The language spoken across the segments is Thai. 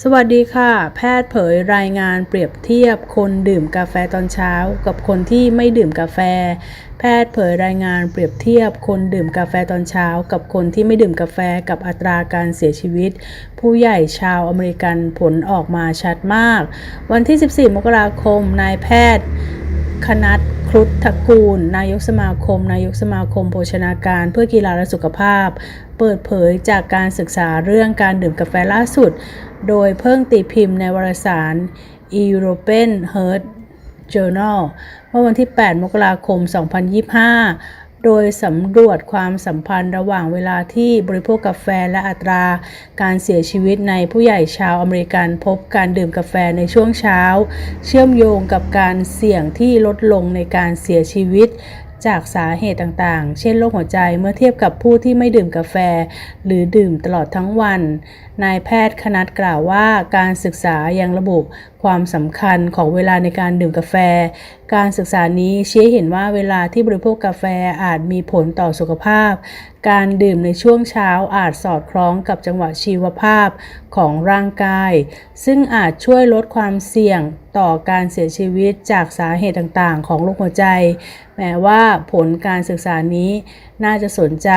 สวัสดีค่ะ แพทย์เผยรายงานเปรียบเทียบคนดื่มกาแฟตอนเช้า กับคนที่ไม่ดื่มกาแฟ แพทย์เผยรายงานเปรียบเทียบคนดื่มกาแฟตอนเช้า กับคนที่ไม่ดื่มกาแฟกับอัตราการเสียชีวิต ผู้ใหญ่ชาวอเมริกันผลออกมาชัดมาก วันที่ 14 มกราคมนายแพทย์คณัต ครุฑทกูล นายกสมาคม นายกสมาคมโภชนาการเพื่อกีฬาและสุขภาพ เปิดเผยจากการศึกษาเรื่องการดื่มกาแฟล่าสุด โดยเพิ่งตีพิมพ์ในวารสาร European Heart Journal เมื่อวันที่ 8 มกราคม 2025 โดยสำรวจความสัมพันธ์ระหว่างเวลาที่บริโภคกาแฟและอัตราการเสียชีวิตในผู้ใหญ่ชาวอเมริกันพบการดื่มกาแฟในช่วงเช้า เชื่อมโยงกับการเสี่ยงที่ลดลงในการเสียชีวิต จากสาเหตุต่างๆ เช่นโรคหัวใจเมื่อเทียบกับผู้ที่ไม่ดื่มกาแฟ หรือดื่มตลอดทั้งวัน นายแพทย์คณัตกล่าวว่าการศึกษายังระบุความสำคัญของเวลาในการดื่มกาแฟ การศึกษานี้ชี้ให้เห็นว่าเวลาที่บริโภคกาแฟอาจมีผลต่อสุขภาพ การดื่มในช่วงเช้าอาจสอดคล้องกับจังหวะชีวภาพของร่างกาย ซึ่งอาจช่วยลดความเสี่ยงต่อการเสียชีวิตจากสาเหตุต่างๆ ของโรคหัวใจ แม้ว่าผลการศึกษานี้น่าจะสนใจ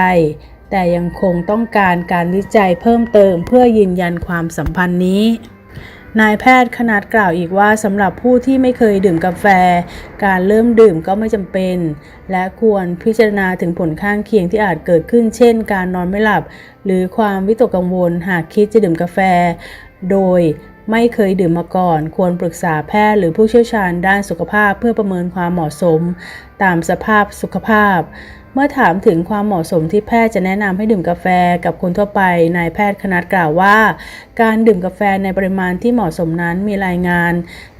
แต่ยังคงต้องการการวิจัยเพิ่มเติมเพื่อยืนยันความสัมพันธ์นี้ นายแพทย์ขนาดกล่าวอีกว่าสำหรับผู้ที่ไม่เคยดื่มกาแฟ การเริ่มดื่มก็ไม่จำเป็น และควรพิจารณาถึงผลข้างเคียงที่อาจเกิดขึ้น เช่น การนอนไม่หลับ หรือความวิตกกังวลหากคิดจะดื่มกาแฟ โดยไม่เคยดื่มมาก่อน ควรปรึกษาแพทย์หรือผู้เชี่ยวชาญด้านสุขภาพเพื่อประเมินความเหมาะสม ตามสภาพสุขภาพ เมื่อถามถึงความเหมาะสมที่แพทย์จะแนะนำให้ดื่มกาแฟกับคนทั่วไป นายแพทย์คณัตกล่าวว่า การดื่มกาแฟในปริมาณที่เหมาะสมนั้นมีรายงาน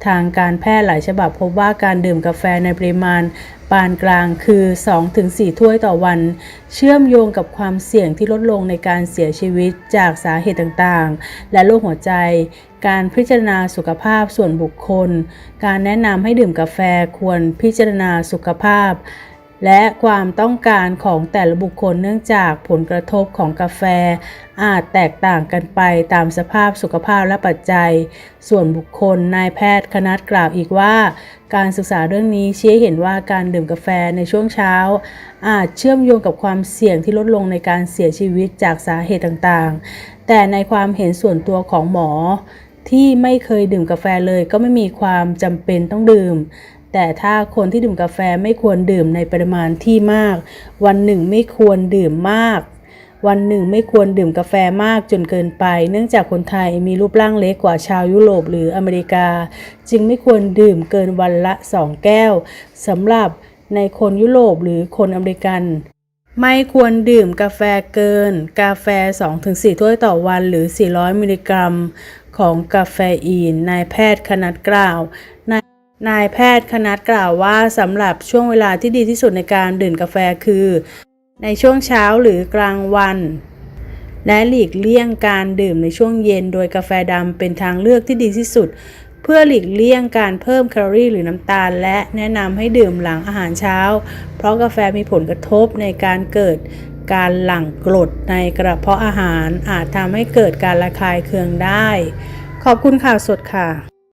ทางการแพทย์หลายฉบับพบว่าการดื่มกาแฟในปริมาณปานกลางคือ 2-4 ถ้วยต่อวัน เชื่อมโยงกับความเสี่ยงที่ลดลงในการเสียชีวิตจากสาเหตุต่างๆ และโรคหัวใจ การพิจารณาสุขภาพส่วนบุคคล การแนะนำให้ดื่มกาแฟควรพิจารณาสุขภาพ และความต้องการของแต่ละบุคคลเนื่องจากผลกระทบของกาแฟ อาจแตกต่างกันไปตามสภาพสุขภาพและปัจจัย ส่วนบุคคลนายแพทย์คณัตกล่าวอีกว่า การศึกษาเรื่องนี้ชี้เห็นว่าการดื่มกาแฟในช่วงเช้า อาจเชื่อมโยงกับความเสี่ยงที่ลดลงในการเสียชีวิตจากสาเหตุต่างๆ แต่ในความเห็นส่วนตัวของหมอที่ไม่เคยดื่มกาแฟเลยก็ไม่มีความจำเป็นต้องดื่ม แต่ถ้าคนที่ดื่มกาแฟไม่ควรดื่มในปริมาณที่มาก วันหนึ่งไม่ควรดื่มมาก วันหนึ่งไม่ควรดื่มกาแฟมากจนเกินไป เนื่องจากคนไทยมีรูปร่างเล็กกว่าชาวยุโรปหรืออเมริกา จึงไม่ควรดื่มเกินวันละ 2 แก้วสำหรับในคนยุโรปหรือคนอเมริกันไม่ควรดื่มกาแฟเกิน กาแฟ 2-4 ถ้วยต่อวันหรือ 400 มิลลิกรัม ของกาแฟอีน นายแพทย์คณัตกล่าว นาย นายแพทย์คณัตกล่าวว่าสำหรับช่วงเวลาที่ดีที่สุดในการดื่มกาแฟคือ ในช่วงเช้าหรือกลางวัน และหลีกเลี่ยงการดื่มในช่วงเย็น โดยกาแฟดำเป็นทางเลือกที่ดีที่สุด เพื่อหลีกเลี่ยงการเพิ่มแคลอรี่หรือน้ำตาล และแนะนำให้ดื่มหลังอาหารเช้า เพราะกาแฟมีผลกระทบในการเกิดการหลั่งกรดในกระเพาะอาหารอาจทำให้เกิดการระคายเคืองได้ ขอบคุณข่าวสดค่ะ